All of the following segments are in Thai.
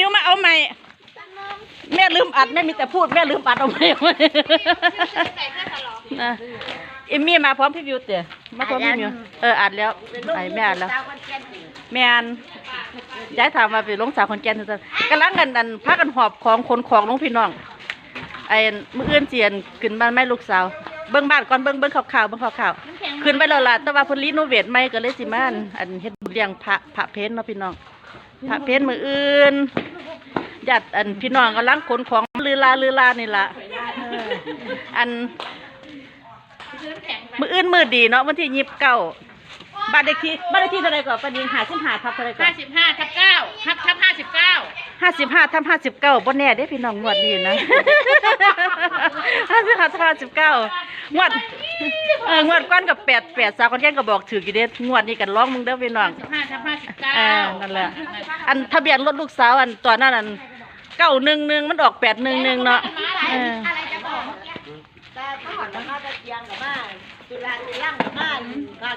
มิวมาเอาใหม่แม่ลืมอัดแม่มีแต่พูดแม่ลืมอัดเอาใหม่นะเอมมี่มาพร้อมพี่มิวเต๋อมาพร้อมพี่มิวเอออัดแล้วไอ้แม่อัดแล้ว แม่นย้ายถามมาไปลงสาวคนแก่นซั่นกำลังกันอันพากันหอบของขนของลงพี่น้องไอ้มื้ออื่นเจียนขึ้นบ้านแม่ลูกสาวเบิ่งบ้านก่อนเบิ่งเบิ่งข่าวๆเบิ่งข่าวๆขึ้นไปแล้วล่ะแต่ว่าพิ่นรีโนเวทใหม่ก็เลยสิมาอันอันเฮ็ดบุญเลี้ยงพระพระเพ้นเนาะพี่น้องพระเพ้นมืออื่น ญาติอันพี่น้องกำลังขนของลือลาลือลานี่ล่ะเอออันมื้ออื่นมื้อดีเนาะวันที่29บ้านเลขที่บ้านเลขที่เท่าไหร่ก่อนปานนี้55ทับเท่าไหร่ก่อห้านสิบห้าทับเก้าทับทับห้าสิบเก้าห้าสิบห้าทับห้าสิบเก้าบ่แน่เด้พี่น้องงวดนี้นะห้าสิบห้าทับห้าสิบเก้างวดเอองวดก้อนกับแปดแปดสาวคนแก่นก็บอกถือกี่เด้งวดนี้กันร้องมึงเด้อพี่น้องสิบห้าทับห้าสิบเก้าเออนั่นแหละอันทะเบียนรถลูกสาวอันตอนนั้นอัน เก้าหนึ่งหนึ่งมันออกแปดหนึ่งหนึ่งเนาะเอออะไรจะบอกแต่ก็หอดมาตะเกียงกับบ้านจุฬาจุฬากับบ้าน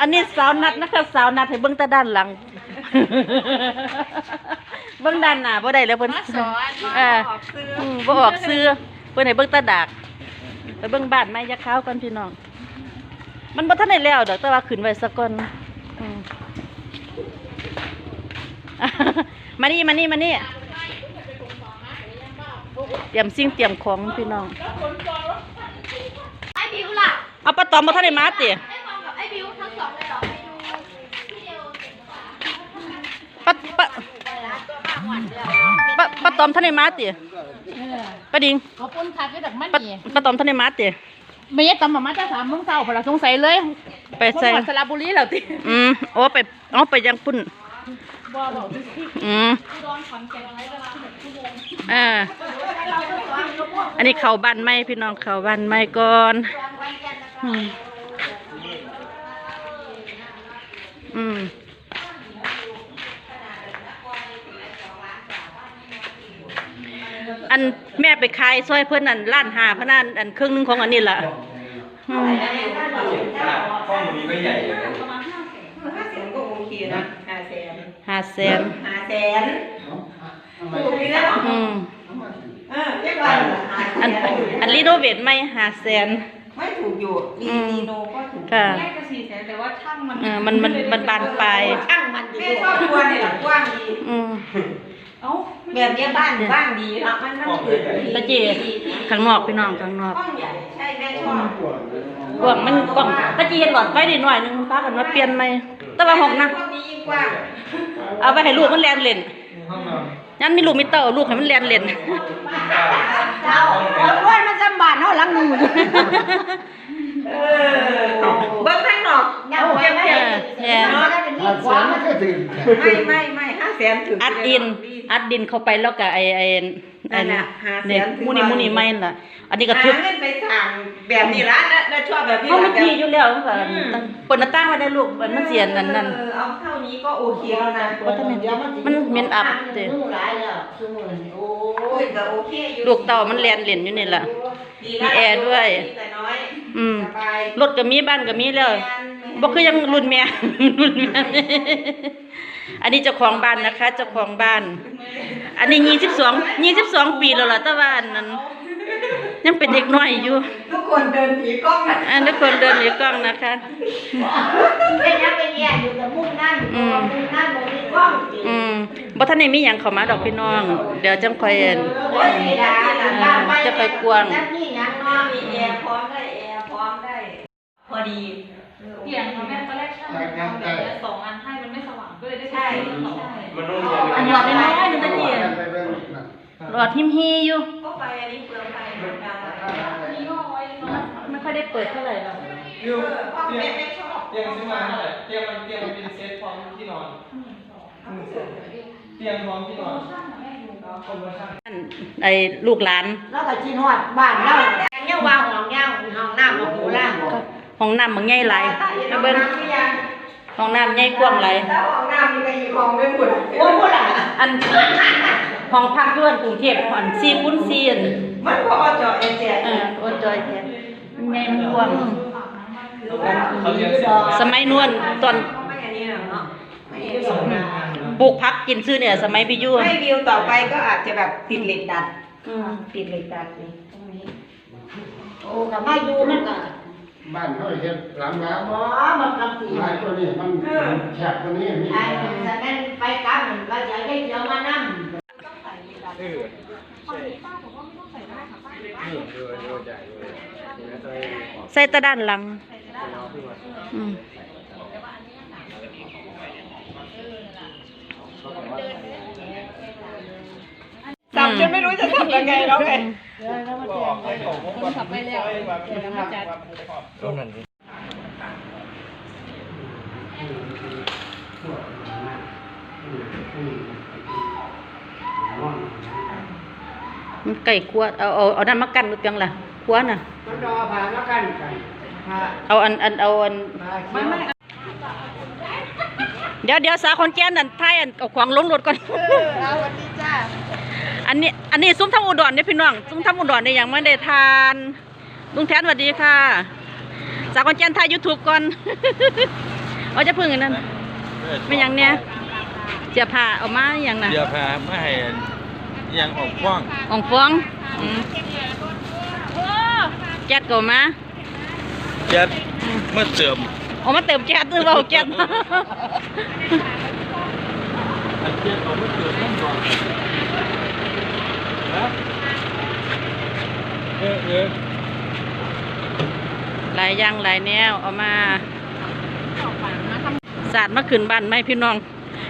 อันนี้สาวนัดนะคะสาวนัดให้เบิ่งแต่ด้านหลัง เบิ่งด้านหน้าบ่ได้แล้วเพิ่นมาสอนเอออืมบ่ออกซื้อเพิ่นให้เบิ่งแตาดากไปเบิ่งบ้านไม้ยะขาวก่อนพี่น้อง มันบ่ทันได้แล้วดอกแต่ว่าขึ้นไว้ซะก่อนอืม มานี่มานี่มานี่ เตรียมสิ่งเตรียมของพี่น้อง ไอ้บิวล่ะ เอาปลาตอมบ่ทันได้มาติไอ้มองกับไอ้บิวทั้งสองเลยเหรอไปดูวิดีโอปลาปลาปลาปลาตอมทันได้มาติปลาดิงขอบคุณค่ะที่ดักมันปลานี่ปลาตอมทันได้มาติไม่ยัดตำมามาจะสามโมงเช้าพอเราสงสัยเลยไปใส่คนสระบุรีแล้วติอืมโอ้ไปเอาไปยังปุ่น บ่บอกอืมดอนขอนแก่นอะไรเวลาหนึ่งชั่วโมงอ่าอันนี้เขาบ้านไม้พี่น้องเขาบ้านไม้ก่อนอืมอืมอันแม่ไปขายซอยเพื่อนอันล้านหาพะนันอันครึ่งหนึงของอันนี้ล่ะอืมห้องนี้ก็ใหญ่เลยนะห้าแสนก็โอเคนะ ห้าแสนห้าแสนห้าแสนถูกนี่นะอืมเออเรียกว่าอันอันรีโนเวทไม่ห้าแสน ไม่ถูกอยู่ลีนีโนก็ถูกค่ะแรกก็สี่แสนแต่ว่าช่างมันเออมันมันมันบานปลาย ช่างมันแม่ชอบกวนเนี่ยกว้างดีอืม เอ้าแบบเนี้ยบ้านบ้านดีเนาะมันมันเกิดดีตะเจีข้างนอกพี่น้องข้างนอกห้องใหญ่ใช่แม่ชอบกว่างมันกว่างตะเจีหลอดไฟนิดหน่อยหนึงป้ากันมาเปลี่ยนใหม่แต่ว่าหกนะห้องนี้ยิ่งกว้างเอาไปให้ลูกมันเรียนเล่นห้องนอนยันมีลูกมีเต้าลูกให้มันเรียนเล่นเจ้าเอาอ้วนมันจำบานเท่าหลังหนึ่ง เออเบิ้งข้างนอกยังเก็บเอเก็บอแย่เนาะไม่ไม่ไม่ห้าแสนถึงอัดดิน อัดดินเข้าไปแล้วก็ไอ้ไอ้ไอ้นั่นน่ะหาแสนเนี่ยถึงมูนี่ว่ามูนี่ไม่ล่ะ อันนี้ก็หาทุบเงินไปสั่งแบบนี้ร้านนะแล้วชอบแบบนี้เพราะมันทีอยู่แล้วมันก็อืมเปิดหน้าต่างไว้ได้ลูกมันมันเสียนนั่นนั่นเออเอาเท่านี้ก็โอเคแล้วนะบ่ทันได้มันเหม็นอับเด้หลายแล้วชั่วโมงโอ้ยก็โอเคอยู่ลูกเต่ามันเรียนเล่นอยู่นี่ล่ะดีมีแอร์ด้วยมีแต่น้อยอืมสบายรถก็มีบ้านก็มีแล้วบ่คือยังรุ่นแม่รุ่นแม่อันนี้เจ้าของบ้านนะคะเจ้าของบ้าน อันนี้ยี่สิบสองยี่สิบสองปีแล้วล่ะแต่ว่าอันนั้นยังเป็นเด็กน้อยอยู่ทุกคนเดินผีกล้องนะอันทุกคนเดินอยู่กล้องนะคะเป็นยังเป็นแย่อยู่แต่มุมนั่นอืมมุมนั่นมุมนี้กล้องอืมบ่ทันได้มีหยังเข้ามาดอกพี่น้อง เดี๋ยวจังค่อยอั่นโอ้ยเสียดายหลังบ้านไม่จะไปกวางแล้วนี่ยังเนาะมีแอร์พร้อมได้แอร์พร้อมได้ พอดีเปลี่ยนมาแม่ตอนแรกช่างมันทำแบบนี้สองอันให้มันไม่สว่างก็เลยได้ใช่มันนุ่มเลยอันหลอดน้อยๆนึงตะกี้หลอดหิมฮีอยู่ก็ไปอันนี้เปลืองไฟเหมือนกันนี่ก็ไว้เนาะไม่ค่อยได้เปิดเท่าไหร่หรอกยูห้องเตียแม่งไม่ชอบเตียงซื้อมาเท่าไหร่เตียงมันเตียงมันเป็นเซตพร้อมที่นอนเตียงพร้อมที่นอนคอมเมอร์ชั่นอันไอ้ลูกหลานแล้วก็ชินฮอดบ้านเราเนี่ยว่าห้องย่างห้องน้ำของหูล่าง ห้องน้ำมันใหญ่หลายห้องเบิ่งน้ำที่ยังห้องน้ำใหญ่กว้างหลายแล้วห้องน้ำมีก็อีกห้องนึงหมดโอ้ยหมดอะอันห้องพักอยวนกรุงเทพอัน4คูณ4อันมันพอจอเอเจเออโอ้จอยแท้มันใหญ่มันกว้างเขาเรียนเสร็จสมัยนวนตอนไม่อันนี้เนาะไม่อันนี้สองน้ำปลูกพักกินซื้อเนี่ย สมัยพี่ยู่ให้วิวต่อไปก็อาจจะแบบติดเหล็กดัดอืมติดเหล็กดัดนี่ตรงนี้โอ้กับมาอยู่มันก็ บ้านเขาเฮ็ดหลังแล้วหมอมันกำสีหลายตัวนี้มันแคบตัวนี้มีไอ้แต่แม่นไปกลับมันก็จะได้เดี๋ยวมานั่งเออใช่เออเออเออใหญ่เลยนี่นะจะได้ออกใส่แตะด้านหลังเอาขึ้นมาอืมสับจนไม่รู้จะทำยังไงแล้วไงบอกให้ของพวกมันขับไปแล้วต้นนั้นดิมันไก่คั่วเอาเอาเอานั่นมากันหรือเปล่าล่ะคั่วน่ะมันรอผ่านแล้วกันกันเอาอันอันเอาอันไม่ไม่เดี๋ยวเดี๋ยวสาคนแก่นนั่นไทยอันเอาของลงรถก่อนเอาวันนี้จ้า อันนี้อันนี้ซุ้มทำอุดรเนี่ยพี่น้องซุ้มทำอุดรเนี่ยยังไม่ได้ทานลุงแทนสวัสดีค่ะสาคนแก่นถ่ายยูทูบก่อนเอาจะพึ่งอันนั้นไม่หยังเนี่ยเสียผ้าเอามาอย่างน่ะเดี๋ยวพาไม่ให้ยังออกกว้างอ่องฟองอืมแก๊สก็เอามาแก๊สเมื่อเสริมเอามาเติมแก๊สหรือเปล่าแก๊สอันแก๊สเอาเมื่อเสริมต้องบอกน เออเออหลายอย่างหลายแนวเอามาสาดมาขึ้นบ้านไหมพี่น้อง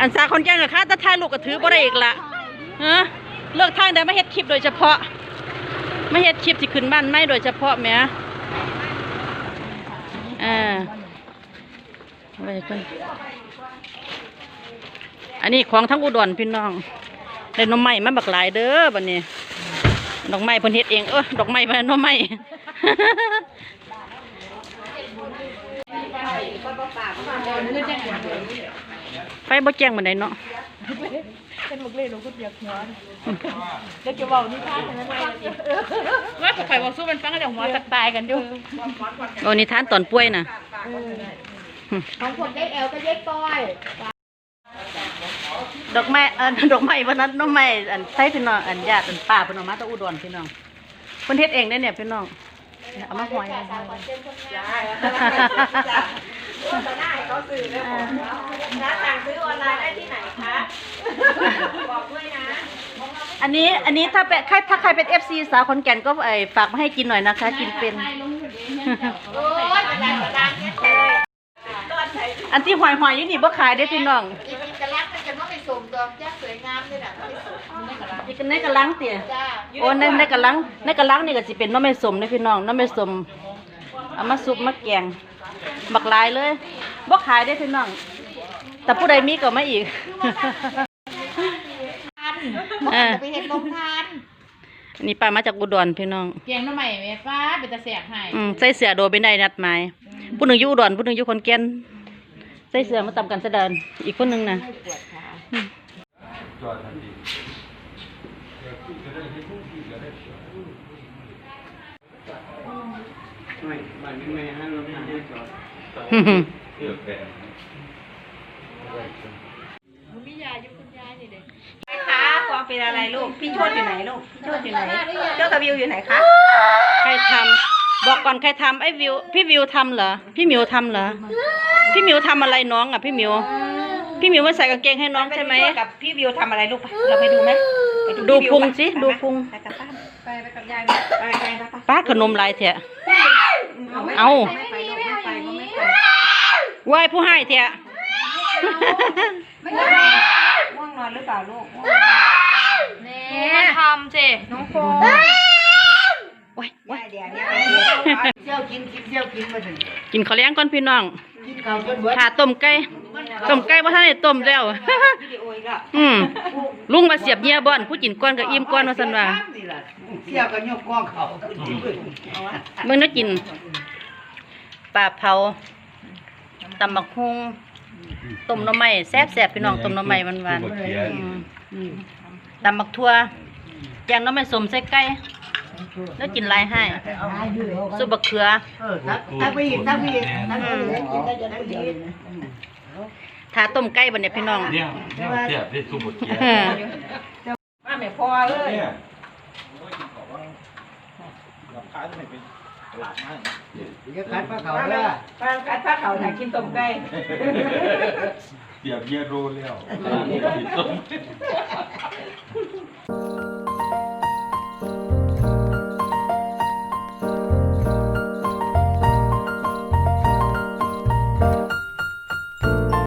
อันสาคนแก่นกับข้าตะทายลูกกระถือบ่ได้อีกละฮะเลือกทางได้มาเฮ็ดคลิปโดยเฉพาะมาเฮ็ดคลิปที่ขึ้นบ้านไหมโดยเฉพาะแหม่อ่าไว้ก่อนอันนี้ของทั้งอุดรพี่น้องได้หนมใหม่มาบักหลายเด้อบัดนี้ ดอกไม้พนเฮ็ดเองเออดอกไม้เพิ่น่ไม้ไฟบ่แจ้งเหมือนไหนเนาะเป็นลูกเล่นลูกก็เดียกหัวเดี๋วจะบอกนิทานให้มันฟังว่าข่อยบอกสู้เป็นฟังแล้วหัวจะตายกันอยู่โอ้นิทานตอนป่วยน่ะของคนได้แอลก็เย็ดก้อย ดอกไม้อ่อดอกไม้วันนั้นดอกไม้อันใช้พี่น้องอันญาติอันป้าพิ่นเอามาจากอุดรพี่น้องเพิ่นเฮ็ดเองได้เนี่ยพี่น้องเอามาหอยเขาซื้อเลยนะสั่งซื้อออนไลน์ได้ที่ไหนคะบอกด้วยนะอันนี้อันนี้ถ้าเป็นใครถ้าใครเป็น FC สาวขอนแก่นก็ไอฝากมาให้กินหน่อยนะคะ กินเป็นอันที่หอยหอยอยู่นี่บ่ขายได้พี่น้อง ในกระลังเตี่ยจ้าโอ้ในในกระลังในกระลังนี่ก็สิเป็นน้ำไม่สมนะพี่น้องน้ำไม่สมเอามาซุปมาแกงบักหลายเลยบ่ขายได้อพี่น้อง แต่ผู้ใดมีก็มาอีกเออไปเห็นลงทานอันนี้ป้ามาจากอุดรพี่น้อง เกียงน้ำใหม่แม่ฟ้าเป็นตะแสกให้อืมใส่เสื้อโดเป็นได้นัดหมายผู้หนึ่งอยู่อุดรผู้หนึ่งอยู่ขอนแก่นใส่เสื้อมาตำกันเสดนอีกคนหนึงน่ะจอดทันที ไม่บ้านนี้ไม่ให้เราไม่ให้จอดเลือกแปลงคะฟองเป็นอะไรลูก พี่โชดอยู่ไหนลูก พี่โชดอยู่ไหนเจ้ากับวิวอยู่ไหนคะ ใครทำบอกก่อนใครทำไอ้วิว พี่วิวทำเหรอ พี่หมิวทำเหรอ พี่หมิวทำอะไรน้องอะพี่หมิว พี่หมิวมาใส่กางเกงให้น้องใช่ไหมกับพี่วิวทำอะไรลูก เราไปดูไหมไป ดูพี่วิวพุงปสิดูพุง ไปกับป้าไปไปกับยายไปไปไปไปป้าขนมหลายเถอะเอาไม่ไปลูกไม่ไปก็ไม่ไปไหวายผู้ให้เถอะง่วงนอนหรือเปล่าลูกมันทำสิน้องโฟไหวายไหวายเดี๋ยวเนี่ยเที่ยวกินกินเที่ยวกินมาถึงกินข้าวเลี้ยงก่อนพี่น้องกินข้าวจนเบิดขาต้มไก่ ต้มไก่ว่าท่านได้ต้มแล้ว วิดีโออีกแล้วอืมลุงมาเสียบเงียบ่อนผู้กินก้อนกับอิ่มก้อนว่าซั่นว่าเที่ยวกันยกกล้องเขาเบิ่งน่ากินปลาเผาตำบักฮุงต้มหน่อไม้แซ่บๆพี่น้องต้มหน่อไม้หวานบักเขียๆอืมตำบักทั่วแกงหน่อไม้สมใส่ไก่แล้วกินหลายให้ซุปบักเขือ เออทักทักไปอีกทักไปอีกทักไปอีกกินได้จะได้เดียว ทาต้มไก่บัดเนี่ยพี่น้อง เนี่ยเนี่ยเสียบได้สุบเกียเออมาไม่พอเลยเนี่ยเดี๋ยวคัดพระเขามาเด้อป้าคัดผ้าเขาถ่ายกินต้มไก่เสียบเยอะโรแล้ว